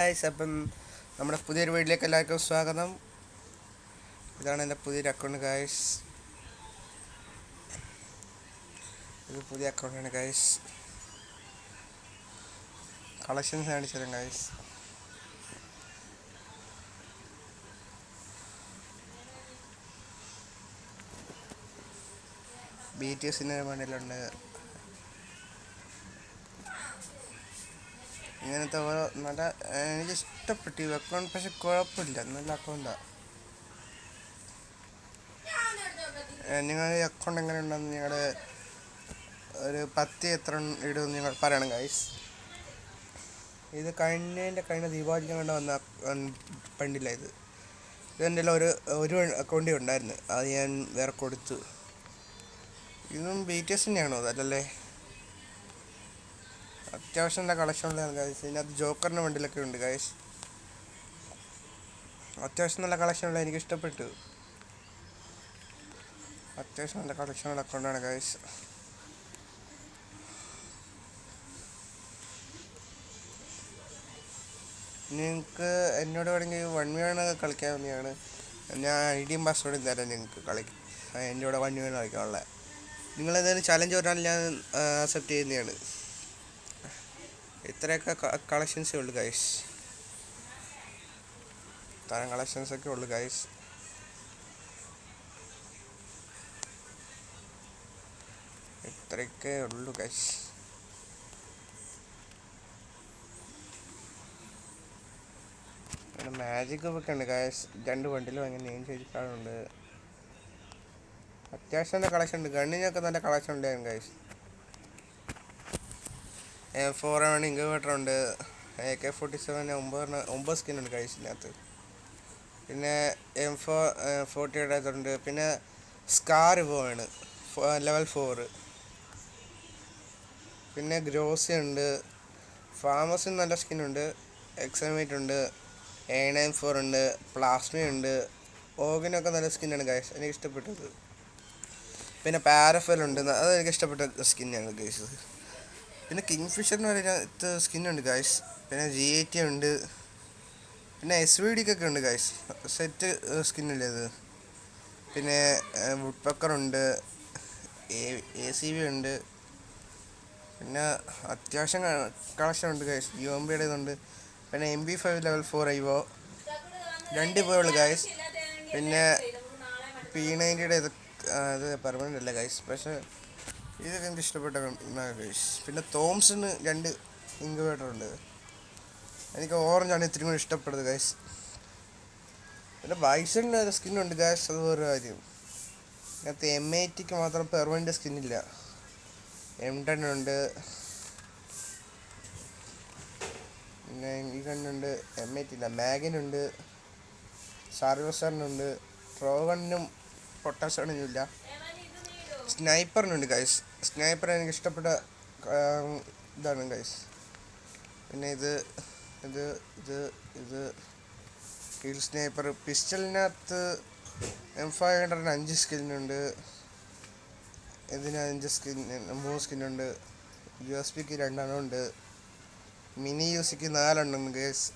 Guys അപ്പം നമ്മുടെ പുതിയൊരു വീട്ടിലേക്ക് എല്ലാവർക്കും സ്വാഗതം. ഇതാണ് എന്റെ പുതിയൊരു അക്കൗണ്ട് ഗൈസ് ഇത് പുതിയ അക്കൗണ്ടാണ് ഗൈസ് കളക്ഷൻസ് കാണിച്ചു തരാം ഗൈസ് ബി ടി എസിന്റെ മണ്ടിലുണ്ട് ഇങ്ങനത്തെ ഓരോ നല്ല എനിക്ക് ഇഷ്ടപ്പെട്ടു ഈ അക്കൗണ്ട് പക്ഷെ കുഴപ്പമില്ല നല്ല അക്കൗണ്ടാണ് നിങ്ങൾ ഈ അക്കൗണ്ട് എങ്ങനെ ഉണ്ടെന്ന് നിങ്ങളുടെ ഒരു പത്തി എത്ര ഇടുമെന്ന് നിങ്ങൾ പറയണം ഗൈസ് ഇത് കഴിഞ്ഞതിന്റെ കഴിഞ്ഞ ദീപാവലിക്ക് കണ്ട വന്ന പണ്ടില്ല ഇത്. ഇതെന്റെ ഒരു ഒരു അക്കൗണ്ടിൽ ഉണ്ടായിരുന്നു. അത് ഞാൻ വേറെ കൊടുത്തു. ഇതും ബി ടി എസ് തന്നെയാണോ അതല്ലേ? അത്യാവശ്യം നല്ല കളക്ഷൻ ഉള്ളതാണ് ഗൈസ് ഇതിനകത്ത് ജോക്കറിന്റെ വണ്ടിയിലൊക്കെ ഉണ്ട് ഗൈസ് അത്യാവശ്യം നല്ല കളക്ഷൻ ഉള്ള എനിക്ക് ഇഷ്ടപ്പെട്ടു. അത്യാവശ്യം നല്ല കളക്ഷൻ ഉള്ള അക്കൗണ്ടാണ് ഗൈസ് നിങ്ങൾക്ക് എന്നോട് വേണമെങ്കിൽ വൺ വേണ കളിക്കാൻ വേണ്ടിയാണ്. ഞാൻ ഐ ഡിയും പാസ്വേഡും തരാം നിങ്ങൾക്ക് കളി എന്റെ കൂടെ വൺ വേ കളിക്കാനുള്ള. നിങ്ങൾ എന്തെങ്കിലും ചലഞ്ച് പറഞ്ഞാൽ ഞാൻ അക്സെപ്റ്റ് ചെയ്യുന്നതാണ്. ഇത്രയൊക്കെ കളക്ഷൻസേ ഉള്ളു ഗൈസ് തരം കളക്ഷൻസ് ഒക്കെ ഉള്ളു ഗൈസ് ഇത്രയൊക്കെ ഉള്ളു ഗൈസ് മാജിക് ഒക്കെ ഉണ്ട് ഗൈസ് രണ്ട് വണ്ടിലും അങ്ങനെ നെയിം ചെയ്തിട്ടുണ്ട് അത്യാവശ്യം നല്ല കളക്ഷൻ ഉണ്ട്. ഗണ്ണിനൊക്കെ നല്ല കളക്ഷൻ ഉണ്ടായിരുന്നു ഗൈസ് ഫോർ ആണ് ഇൻക്യുബേറ്റർ ഉണ്ട്. എ കെ ഫോർട്ടി സെവൻ ഒമ്പത് ഒമ്പത് സ്കിൻ ഉണ്ട് കഴിച്ചിനകത്ത് പിന്നെ എം ഫോർ ഫോർട്ടി അതുണ്ട് പിന്നെ സ്കാർ ആണ് ലെവൽ ഫോറ് പിന്നെ ഗ്രോസി ഉണ്ട്. ഫാമസിന് നല്ല സ്കിൻ ഉണ്ട്. എക്സമേറ്റ് ഉണ്ട്. എ നയൻ ഫോർ ഉണ്ട്. പ്ലാസ്മി ഉണ്ട്. ഓഗിനൊക്കെ നല്ല സ്കിന്നാണ് ഗൈസ് എനിക്ക് ഇഷ്ടപ്പെട്ടത്. പിന്നെ പാരഫൽ ഉണ്ട്. അത് എനിക്ക് ഇഷ്ടപ്പെട്ട സ്കിന്നാണ് ഗൈസ് പിന്നെ കിങ് എന്ന് പറയുന്നത് സ്കിൻ ഉണ്ട് ഗായ്സ് പിന്നെ ജി എ ടി ഉണ്ട്. പിന്നെ എസ് വി ഡിക്കൊക്കെ ഉണ്ട് ഗായ്സ് സെറ്റ് സ്കിന്നില്ലേ അത് പിന്നെ വുഡ് പക്കർ ഉണ്ട്. എ സി വി ഉണ്ട്. പിന്നെ അത്യാവശ്യം കളക്ഷൻ ഉണ്ട് ഗായ്സ് യു എം ബിയുടെ ഇതുണ്ട്. പിന്നെ M B five level four ഐവോ രണ്ട് പോയുള്ളൂ ഗായ്സ് പിന്നെ പി നയന്റിയുടെ ഇത് അത് പെർമനന്റ് അല്ല ഗായ്സ് പക്ഷേ ഇതൊക്കെ എനിക്ക് ഇഷ്ടപ്പെട്ട പിന്നെ തോംസിന് രണ്ട് ഇൻക്യുബേറ്റർ ഉണ്ട്. എനിക്ക് ഓറഞ്ചാണ് ഇത്തിരി കൂടി ഇഷ്ടപ്പെടുന്നത് ഗൈസ് പിന്നെ ബൈസണിന് ഒരു സ്കിന്നുണ്ട് ഗൈസ് അത് വേറെ കാര്യം. അതിനകത്ത് എം ഐ ടിക്ക് മാത്രം പെർവന്റെ സ്കിന്നില്ല എം ടെൻ ഉണ്ട്. പിന്നെ ഈ കണ്ണുണ്ട് എം ഐ ടി ഇല്ല. മാഗിനുണ്ട് സാർവസറിനുണ്ട് ട്രോഗണ്ണിനും പൊട്ടാസണിനും ഇല്ല. സ്നൈപ്പറിനുണ്ട് ഗൈസ് സ്നൈപ്പർ എനിക്ക് ഇഷ്ടപ്പെട്ട ഇതാണ് ഗൈസ് പിന്നെ ഇത് ഇത് ഇത് ഇത് ഹീൽ സ്നൈപ്പർ പിസ്റ്റലിനകത്ത് എം ഫൈവ് ഹൺഡ്രഡിന് അഞ്ച് സ്കിന്നുണ്ട് ഇതിന് അഞ്ച് സ്കിൻ മൂന്ന് സ്കിന്നുണ്ട് യു എസ് പിക്ക് രണ്ടെണ്ണം ഉണ്ട് മിനി യു സിക്ക് നാലെണ്ണം ഗൈസ്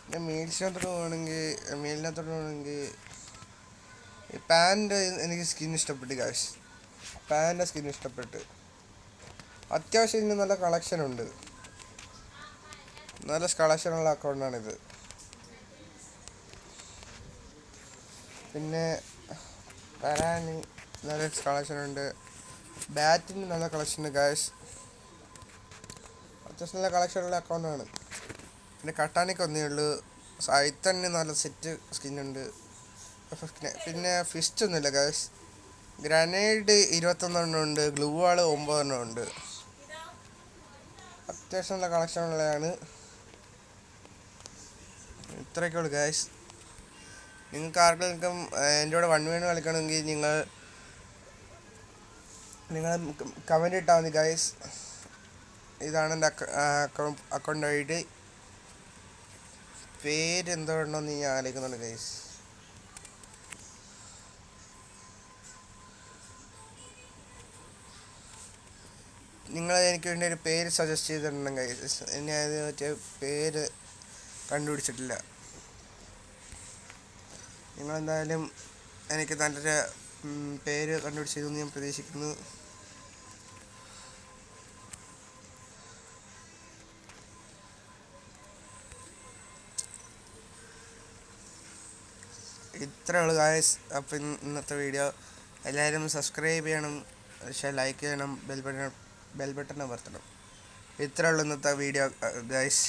പിന്നെ മീൽസിനകത്തോട്ട് പോകണമെങ്കിൽ മീലിനകത്തോട്ട് പോകണമെങ്കിൽ പാന്റ് പാന്റ് എനിക്ക് സ്കിൻ ഇഷ്ടപ്പെട്ടു ഗൈസ് പാന്റെ സ്കിൻ ഇഷ്ടപ്പെട്ട്. അത്യാവശ്യം ഇതിന് നല്ല കളക്ഷൻ ഉണ്ട്. നല്ല കളക്ഷനുള്ള അക്കൗണ്ടാണിത് പിന്നെ പരാനി നല്ല കളക്ഷൻ ഉണ്ട്. ബാറ്റിന് നല്ല കളക്ഷൻ ഉണ്ട് ഗായ്സ് അത്യാവശ്യം നല്ല കളക്ഷനുള്ള അക്കൗണ്ടാണ് പിന്നെ കട്ടാനിക്ക് ഒന്നേ ഉള്ളൂ. സൈത്തന് നല്ല സെറ്റ് സ്കിന്നുണ്ട് പിന്നെ ഫിസ്റ്റ് ഒന്നുമില്ല ഗായ്സ് ഗ്രനേഡ് ഇരുപത്തൊന്നെണ്ണം ഉണ്ട് ഗ്ലൂ വാൾ ഒമ്പതെണ്ണം ഉണ്ട്. അത്യാവശ്യം നല്ല കളക്ഷൻ ഉള്ളതാണ്. ഇത്രയൊക്കെ ഉള്ളു ഗായ്സ് നിങ്ങൾക്ക് ആർക്കെങ്കിലും എന്റെ കൂടെ വൺ വീണ് കളിക്കണമെങ്കിൽ നിങ്ങൾ നിങ്ങൾ കമന്റ് ഇട്ടാൽ മതി ഗായ്സ് ഇതാണ് എന്റെ അക്കൗണ്ട് അക്കൗണ്ട് ഐ ഡി പേര് എന്ന് ഞാൻ ആലോചിക്കുന്നുണ്ട് ഗൈസ് നിങ്ങൾ എനിക്ക് വേണ്ടി ഒരു പേര് സജസ്റ്റ് ചെയ്തിട്ടുണ്ടെങ്കിൽ ഇനി അത് മറ്റേ പേര് കണ്ടുപിടിച്ചിട്ടില്ല. നിങ്ങളെന്തായാലും എനിക്ക് നല്ലൊരു പേര് കണ്ടുപിടിച്ചതെന്ന് ഞാൻ പ്രതീക്ഷിക്കുന്നു. ഇത്രേ ഉള്ളൂ ഗായസ് അപ്പം ഇന്നത്തെ വീഡിയോ എല്ലാവരും സബ്സ്ക്രൈബ് ചെയ്യണം. പക്ഷേ ലൈക്ക് ചെയ്യണം. ബെൽ ബട്ടൺ ബെൽ ബട്ടൺ അമർത്തണം. ഇത്രയുള്ള ഇന്നത്തെ വീഡിയോ ഗായ്സ്